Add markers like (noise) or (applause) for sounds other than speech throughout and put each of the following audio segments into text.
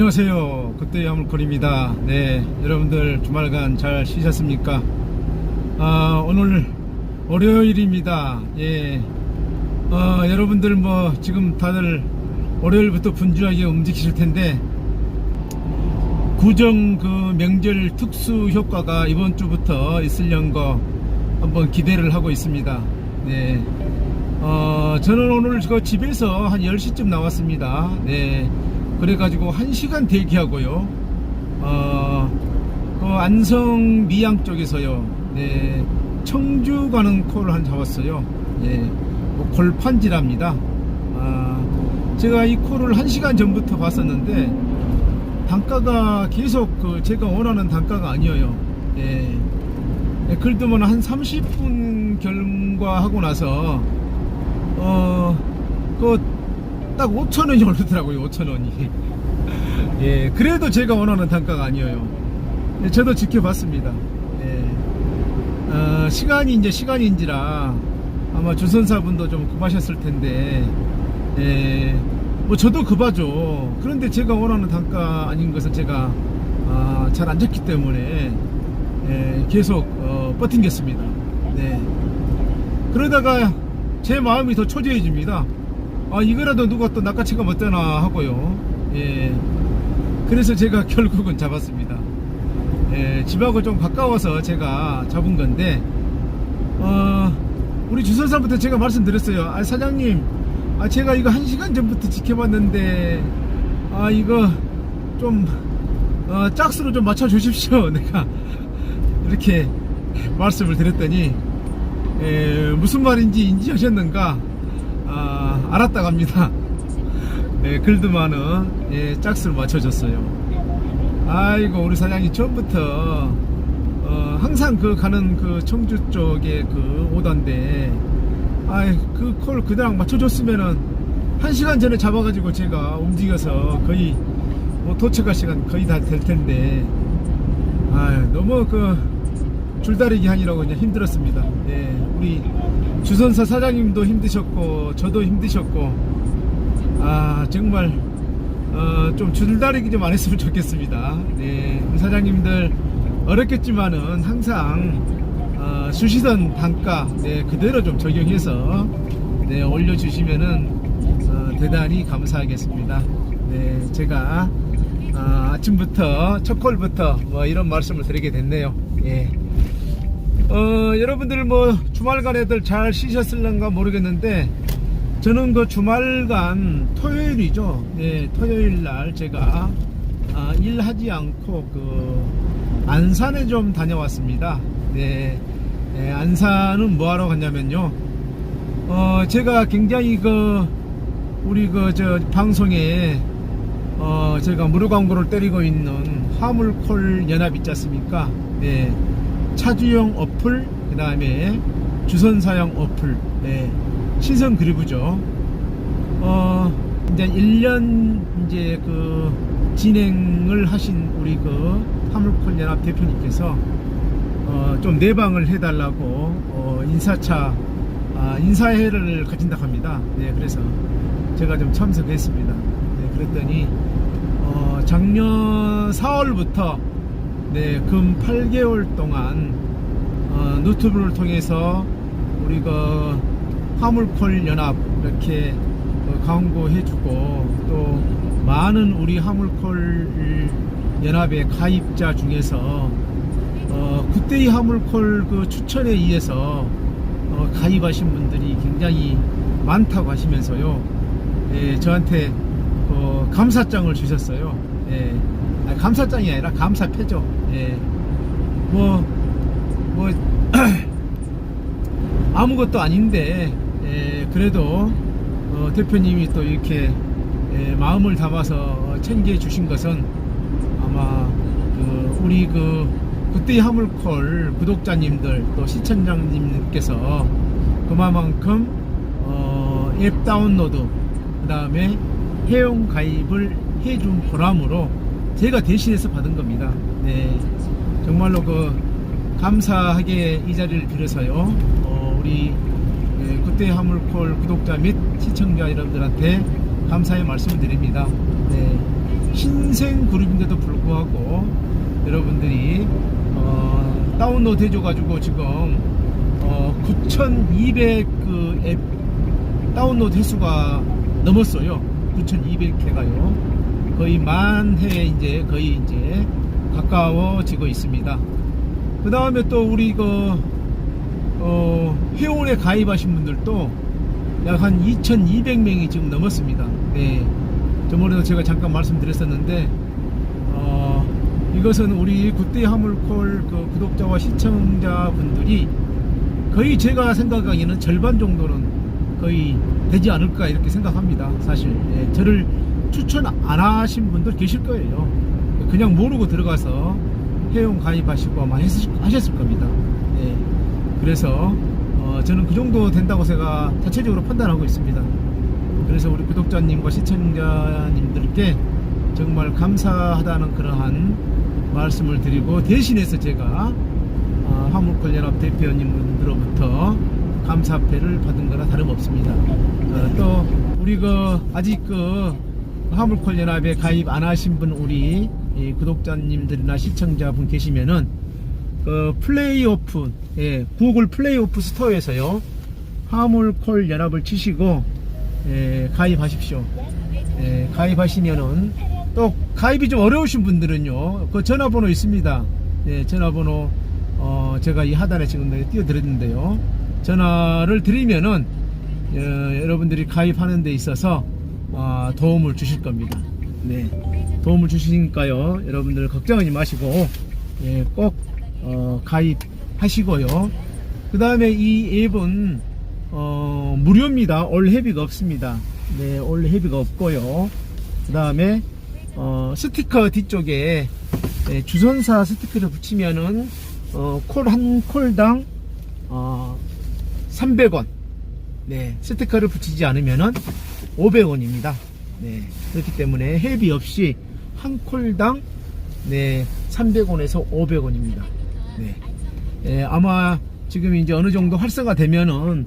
안녕하세요. 그때의 화물콜입니다. 네, 여러분들 주말간 잘 쉬셨습니까? 아, 오늘 월요일입니다. 예. 어, 여러분들 뭐 지금 다들 월요일부터 분주하게 움직이실 텐데 구정 그 명절 특수 효과가 이번 주부터 있으려는 거 한번 기대를 하고 있습니다. 네. 어, 저는 오늘 그 집에서 한 10시쯤 나왔습니다. 네. 그래가지고 1시간 대기하고요. 어, 그 안성 미양 쪽에서요. 네. 청주 가는 콜을 한 잡았어요. 예. 뭐 골판지랍니다. 아, 제가 이 콜을 1시간 전부터 봤었는데, 단가가 계속 그 제가 원하는 단가가 아니에요. 예. 예, 글드면 한 30분 결과하고 나서 어, 어그 딱 5천 원이 오르더라고요. 5천 원이. (laughs) 예, 그래도 제가 원하는 단가가 아니에요. 예, 저도 지켜봤습니다. 예. 어, 시간이 이제 시간인지라 아마 주선사분도 좀 급하셨을 텐데 예, 뭐 저도 급하죠. 그런데 제가 원하는 단가 아닌 것은 제가 아, 잘안 잡기 때문에 예, 계속 어, 버틴겠습니다. 네. 그러다가 제 마음이 더 초조해집니다. 아 이거라도 누가 또 낚아채가 못되나 하고요. 예. 그래서 제가 (laughs) 결국은 잡았습니다. 예, 집하고 좀 가까워서 제가 잡은 건데 어, 우리 주선사부터 제가 말씀드렸어요. 아 사장님, 아 제가 이거 한 시간 전부터 지켜봤는데 아 이거 좀 어, 짝수로 좀 맞춰 주십시오. (laughs) 내가 이렇게 말씀을 드렸더니 에, 무슨 말인지 인지하셨는가 아, 알았다 갑니다. 네, 글드만은 예, 짝수를 맞춰줬어요. 아이고 우리 사장이 처음부터 어, 항상 그 가는 그 청주 쪽에 그 오던데 아이 그콜 그냥 맞춰줬으면은 한 시간 전에 잡아가지고 제가 움직여서 거의 뭐 도착할 시간 거의 다 될 텐데 아 너무 그 줄다리기 하느라고 그냥 힘들었습니다. 예, 우리 주선사 사장님도 힘드셨고 저도 힘드셨고 아 정말 어, 좀 줄다리기 좀 안 했으면 좋겠습니다. 네, 사장님들 어렵겠지만은 항상 어, 수시던 단가 네, 그대로 좀 적용해서 네, 올려주시면은 어, 대단히 감사하겠습니다. 네, 제가 아, 아침부터 첫 콜부터 뭐 이런 말씀을 드리게 됐네요. 예. 어, 여러분들 뭐 주말간에들 잘 쉬셨을런가 모르겠는데 저는 그 주말간 토요일이죠. 네, 토요일 날 제가 아, 일하지 않고 그 안산에 좀 다녀왔습니다. 네, 네, 안산은 뭐 하러 갔냐면요. 어, 제가 굉장히 그 우리 그 저 방송에 어, 제가 무료 광고를 때리고 있는 화물콜 연합 있지 않습니까? 네. 차주용 어플, 그 다음에 주선사용 어플, 네. 시선 그리브죠. 어, 이제 1년 이제 그 진행을 하신 우리 그 화물콜 연합 대표님께서 어, 좀 내방을 해달라고 어, 인사차 아, 인사회를 가진다고 합니다. 네, 그래서 제가 좀 참석했습니다. 네, 그랬더니 어, 작년 4월부터 네, 금 8개월 동안 어, 유튜브를 통해서 우리 그 화물콜 연합 이렇게 어, 광고해주고 또 많은 우리 화물콜 연합의 가입자 중에서 어, 그때의 화물콜 그 추천에 의해서 어, 가입하신 분들이 굉장히 많다고 하시면서요. 예, 저한테 어, 감사장을 주셨어요. 예, 아니, 감사장이 아니라 감사패죠. 예, 뭐, 뭐, (clears throat) 아무것도 아닌데, 예, 그래도, 어, 대표님이 또 이렇게, 예, 마음을 담아서 챙겨 주신 것은 아마, 그, 우리 그, 그때의 화물콜 구독자님들, 또 시청자님께서 그만큼, 어, 앱 다운로드, 그 다음에 회원 가입을 해준 보람으로 제가 대신해서 받은 겁니다. 네. 정말로 그 감사하게 이 자리를 빌어서요. 어, 우리 네, 그때 화물콜 구독자 및 시청자 여러분들한테 감사의 말씀을 드립니다. 네. 신생 그룹인데도 불구하고 여러분들이 어, 다운로드 해줘가지고 지금 어, 9,200 그 앱 다운로드 횟수가 넘었어요. 9,200회가요. 거의 만회 이제 거의 이제 가까워지고 있습니다. 그 다음에 또 우리 그 어, 회원에 가입하신 분들도 약 한 2,200명이 지금 넘었습니다. 네. 저번에도 제가 잠깐 말씀드렸었는데, 어, 이것은 우리 굿데이 하물콜 그 구독자와 시청자 분들이 거의 제가 생각하기에는 절반 정도는 거의 되지 않을까 이렇게 생각합니다. 사실. 예, 저를 추천 안 하신 분들 계실 거예요. 그냥 모르고 들어가서 회원 가입하시고 했을, 하셨을 겁니다. 예. 그래서 어, 저는 그 정도 된다고 제가 자체적으로 판단하고 있습니다. 그래서 우리 구독자님과 시청자님들께 정말 감사하다는 그러한 말씀을 드리고 대신해서 제가 어, 화물콜연합 대표님들로부터 감사패를 받은 거나 다름없습니다. 어, 또 우리 그 아직 그 화물콜 연합에 가입 안 하신 분 우리 이 구독자님들이나 시청자분 계시면은 그 플레이오프 예, 구글 플레이오프 스토어에서요 화물콜 연합을 치시고 예, 가입하십시오. 예, 가입하시면은 또 가입이 좀 어려우신 분들은요 그 전화번호 있습니다. 예, 전화번호 어, 제가 이 하단에 지금 띄워드렸는데요. 전화를 드리면은 어, 여러분들이 가입하는 데 있어서 어, 도움을 주실 겁니다. 네, 도움을 주시니까요. 여러분들 걱정하지 마시고 예, 꼭 어, 가입하시고요. 그 다음에 이 앱은 어, 무료입니다. 올 회비가 없습니다. 네, 올 회비가 없고요. 그 다음에 어, 스티커 뒤쪽에 네, 주선사 스티커를 붙이면은 어, 콜 한 콜당 어, 300원. 네, 스티커를 붙이지 않으면은 500원입니다. 네, 그렇기 때문에 회비 없이 한 콜당 네, 300원에서 500원입니다. 네. 예, 아마 지금 이제 어느 정도 활성화 되면은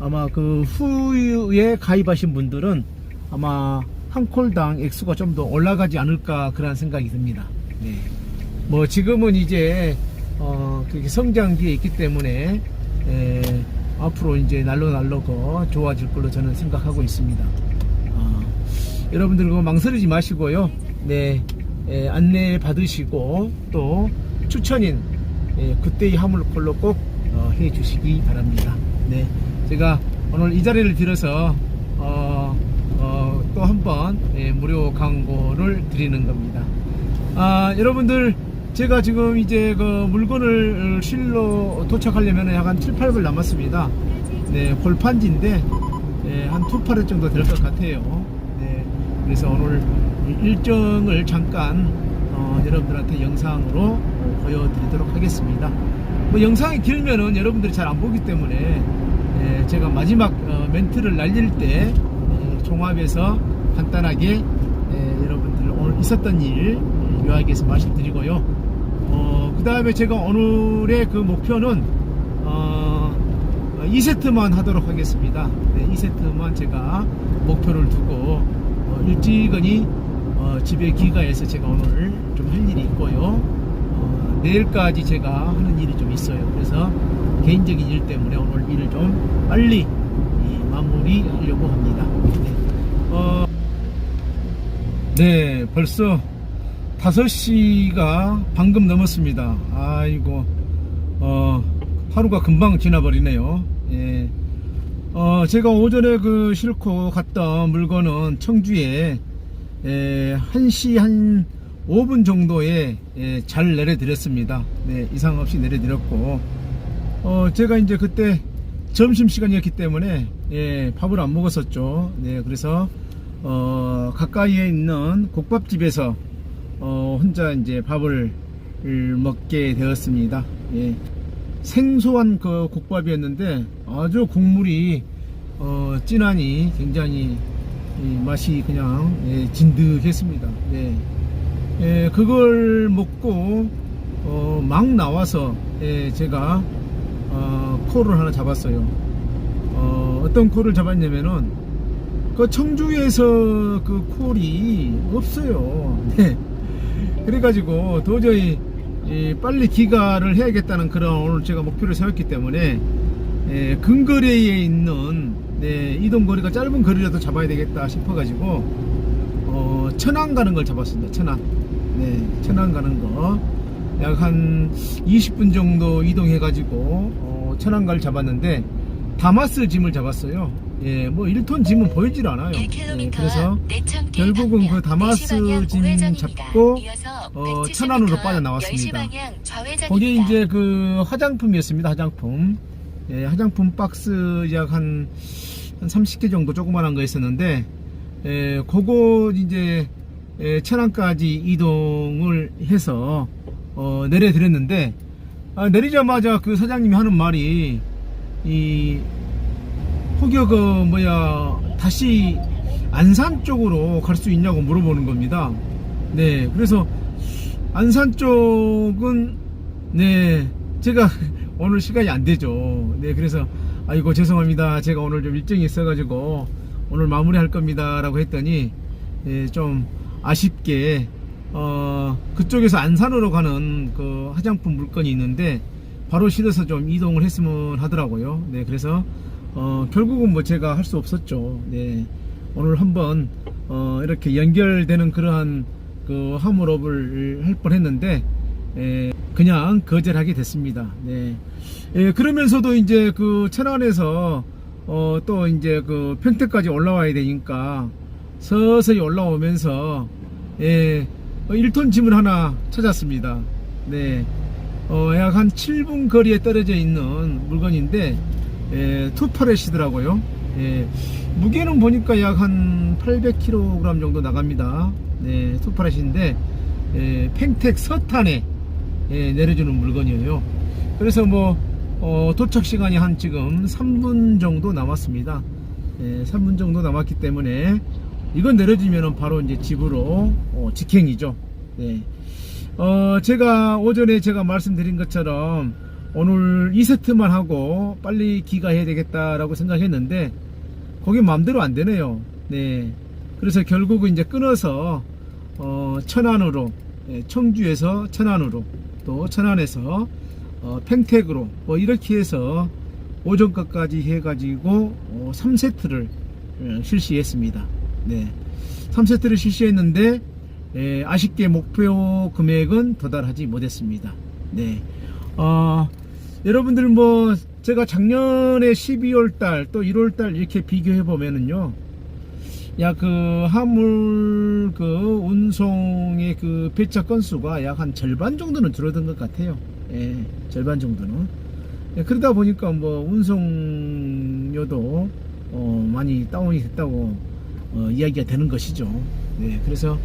아마 그 후에 가입하신 분들은 아마 한 콜당 액수가 좀 더 올라가지 않을까 그런 생각이 듭니다. 네. 뭐 지금은 이제 어 그게 성장기에 있기 때문에 에, 앞으로 이제 날로 날로고 좋아질 걸로 저는 생각하고 있습니다. 어, 여러분들 그 망설이지 마시고요. 네. 에, 안내 받으시고 또 추천인 예, 그때의 화물콜로 꼭 어, 해 주시기 바랍니다. 네, 제가 오늘 이 자리를 빌어서 어, 어, 또 한번 예, 무료 광고를 드리는 겁니다. 아, 여러분들 제가 지금 이제 그 물건을 실로 도착하려면 약 한 7, 8분 남았습니다. 네, 골판지인데 예, 한두팔 정도 될 것 같아요. 네, 그래서 오늘 일정을 잠깐 어, 여러분들한테 영상으로 어, 보여드리도록 하겠습니다. 뭐 영상이 길면은 여러분들이 잘 안 보기 때문에 예, 제가 마지막 어, 멘트를 날릴 때 예, 종합해서 간단하게 예, 여러분들 오늘 있었던 일 예, 요약해서 말씀드리고요. 어, 그 다음에 제가 오늘의 그 목표는 어, 2세트만 하도록 하겠습니다. 네, 2세트만 제가 목표를 두고 어, 일찍은이 어, 집에 귀가해서 제가 오늘 좀 할 일이 있고요. 어, 내일까지 제가 하는 일이 좀 있어요. 그래서 개인적인 일 때문에 오늘 일을 좀 빨리 이, 마무리 하려고 합니다. 네. 어, 네, 벌써 5시가 방금 넘었습니다. 아이고, 어, 하루가 금방 지나버리네요. 예. 어, 제가 오전에 그 싣고 갔던 물건은 청주에 에, 1시 한 5분 정도에 예, 잘 내려드렸습니다. 네, 이상 없이 내려드렸고, 어, 제가 이제 그때 점심시간이었기 때문에, 예, 밥을 안 먹었었죠. 네, 그래서, 어, 가까이에 있는 국밥집에서, 어, 혼자 이제 밥을 먹게 되었습니다. 예. 생소한 그 국밥이었는데 아주 국물이 어, 진하니 굉장히 이 맛이 그냥 예, 진득했습니다. 네. 예, 그걸 먹고 어, 막 나와서 예, 제가 어, 콜을 하나 잡았어요. 어, 어떤 콜을 잡았냐면은 그 청주에서 그 콜이 없어요. 네. 그래가지고 도저히 이 빨리 기가를 해야겠다는 그런 오늘 제가 목표를 세웠기 때문에 예, 근거리에 있는 네, 이동 거리가 짧은 거리라도 잡아야 되겠다 싶어가지고 어, 천안 가는 걸 잡았습니다. 천안. 네, 천안 가는 거. 약 한 20분 정도 이동해가지고 어, 천안 갈 잡았는데 다마스 짐을 잡았어요. 예, 뭐 1톤 짐은 보이질 않아요. 예, 1km 그래서 결국은 그 다마스 짐 잡고 어, 천안으로 빠져나왔습니다. 거기에 이제 그 화장품이었습니다. 화장품. 예, 화장품 박스 약 한, 한 30개 정도 조그만한 거 있었는데, 예, 그거 이제, 예, 천안까지 이동을 해서, 어, 내려드렸는데, 아, 내리자마자 그 사장님이 하는 말이, 이, 혹여 그, 뭐야, 다시 안산 쪽으로 갈 수 있냐고 물어보는 겁니다. 네, 그래서, 안산 쪽은 네 제가 (laughs) 오늘 시간이 안 되죠. 네 그래서 아이고 죄송합니다. 제가 오늘 좀 일정이 있어가지고 오늘 마무리할 겁니다라고 했더니 예, 좀 아쉽게 어 그쪽에서 안산으로 가는 그 화장품 물건이 있는데 바로 실어서 좀 이동을 했으면 하더라고요. 네 그래서 어 결국은 뭐 제가 할 수 없었죠 네 오늘 한번 어 이렇게 연결되는 그러한 그 화물업을 할 뻔했는데 에, 그냥 거절하게 됐습니다. 네. 예, 그러면서도 이제 그 천안에서 어, 또 이제 그 평택까지 올라와야 되니까 서서히 올라오면서 예, 1톤 짐을 하나 찾았습니다. 네. 어, 약 한 7분 거리에 떨어져 있는 물건인데 예, 투파렛이더라고요. 예, 무게는 보니까 약 한 800kg 정도 나갑니다. 네, 투파렛인데 예, 팽택 서탄에 예, 내려주는 물건이에요. 그래서 뭐 어, 도착 시간이 한 지금 3분 정도 남았습니다. 예, 3분 정도 남았기 때문에 이건 내려주면 바로 이제 집으로 어, 직행이죠. 네. 어, 제가 오전에 제가 말씀드린 것처럼 오늘 2세트만 하고 빨리 기가해야 되겠다라고 생각했는데 거기 마음대로 안 되네요. 네. 그래서 결국은 이제 끊어서 어, 천안으로 예, 청주에서 천안으로 또 천안에서 어, 팽택으로 뭐 이렇게 해서 오전 것까지 해가지고 어, 3세트를 어, 실시했습니다. 네, 3세트를 실시했는데 예, 아쉽게 목표 금액은 도달하지 못했습니다. 네, 어, 여러분들 뭐 제가 작년에 12월 달 또 1월 달 이렇게 비교해 보면은요. 야그 화물 그 운송의 그 배차 건수가 약 한 절반 정도는 줄어든 것 같아요. 예, 절반 정도는. 예, 그러다 보니까 뭐 운송료도 어, 많이 다운이 됐다고 어, 이야기가 되는 것이죠. 네, 그래서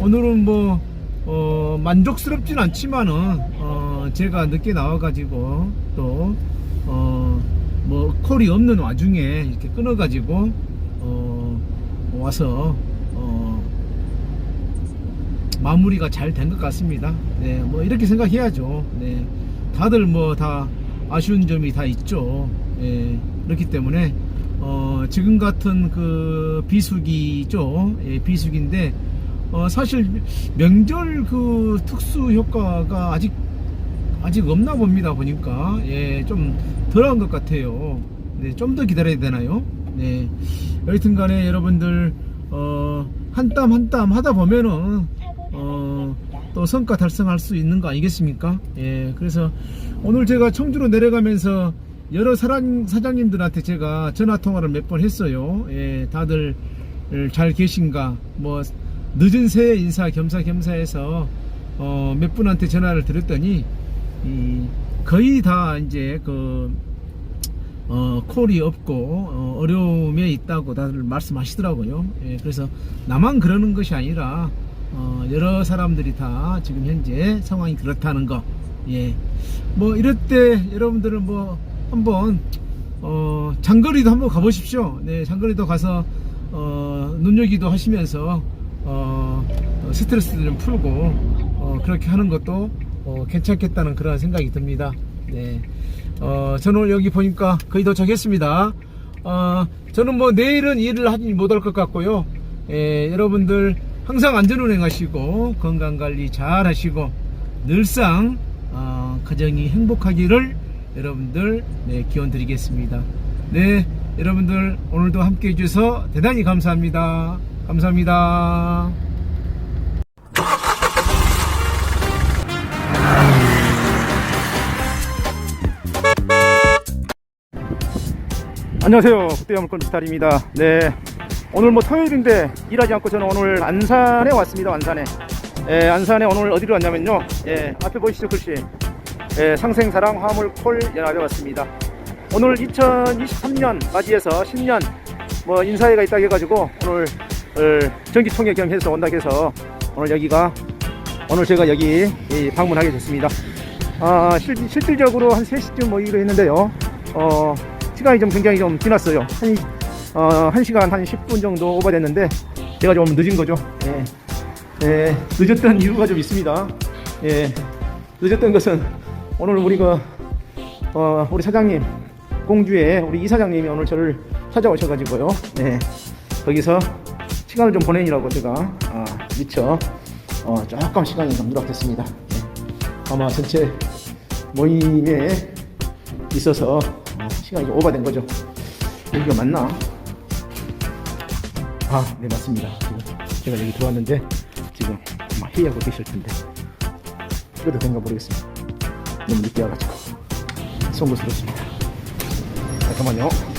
오늘은 뭐 어, 만족스럽진 않지만은 어, 제가 늦게 나와가지고 또 어, 뭐 콜이 없는 와중에 이렇게 끊어가지고 어, 와서 어, 마무리가 잘 된 것 같습니다. 네, 뭐 이렇게 생각해야죠. 네, 다들 뭐 다 아쉬운 점이 다 있죠. 예, 그렇기 때문에 어, 지금 같은 그 비수기죠. 예, 비수기인데 어, 사실 명절 그 특수 효과가 아직 아직 없나 봅니다 보니까 예, 좀 덜한 것 같아요. 네, 좀 더 기다려야 되나요? 네. 여하튼 간에 여러분들 어, 한 땀 한 땀 하다 보면은 어, 또 성과 달성할 수 있는 거 아니겠습니까? 예. 그래서 오늘 제가 청주로 내려가면서 여러 사장, 사장님들한테 제가 전화 통화를 몇 번 했어요. 예, 다들 잘 계신가? 뭐 늦은 새해 인사 겸사겸사해서 어, 몇 분한테 전화를 드렸더니 이, 거의 다 이제 그 어, 콜이 없고 어, 어려움에 있다고 다들 말씀하시더라고요. 예, 그래서 나만 그러는 것이 아니라 어, 여러 사람들이 다 지금 현재 상황이 그렇다는 거. 예. 뭐 이럴 때 여러분들은 뭐 한번 어, 장거리도 한번 가보십시오. 네, 장거리도 가서 어, 눈여기도 하시면서 어, 어, 스트레스를 좀 풀고 어, 그렇게 하는 것도 어, 괜찮겠다는 그런 생각이 듭니다. 네. 어, 저는 오늘 여기 보니까 거의 도착했습니다. 어, 저는 뭐 내일은 일을 하지 못할 것 같고요. 예, 여러분들 항상 안전운행 하시고 건강관리 잘 하시고 늘상 어, 가정이 행복하기를 여러분들 네, 기원 드리겠습니다. 네, 여러분들 오늘도 함께 해주셔서 대단히 감사합니다. 감사합니다. 안녕하세요. 국대야물권 비탈입니다. 네. 오늘 뭐 토요일인데 일하지 않고 저는 오늘 안산에 왔습니다. 안산에. 예, 안산에 오늘 어디로 왔냐면요. 예, 앞에 보이시죠 글씨. 예, 상생사랑 화물콜 연합에 왔습니다. 오늘 2023년 맞이해서 신년 뭐 인사회가 있다고 해가지고 오늘 어, 전기통역 겸해서 온다고 해서 오늘 여기가 오늘 제가 여기 이 방문하게 됐습니다. 아, 실, 실질적으로 한 3시쯤 모이기로 했는데요. 어, 시간이 좀 굉장히 좀 지났어요. 한, 어, 1시간 한 10분 정도 오버됐는데, 제가 좀 늦은 거죠. 예. 예, 늦었던 이유가 좀 있습니다. 예, 늦었던 것은 오늘 우리가, 어, 우리 사장님, 공주의 우리 이사장님이 오늘 저를 찾아오셔가지고요. 예, 거기서 시간을 좀 보내느라고 제가, 아, 미처, 어, 조금 시간이 좀 누락됐습니다. 예. 아마 전체 모임에 있어서 어, 시간이 좀 오버된 거죠. 여기가 맞나? 아, 네 맞습니다. 제가 여기 들어왔는데 지금 아마 회의하고 계실 텐데 이것도 된가 모르겠습니다. 너무 늦게 와가지고 송구스럽습니다. 잠깐만요.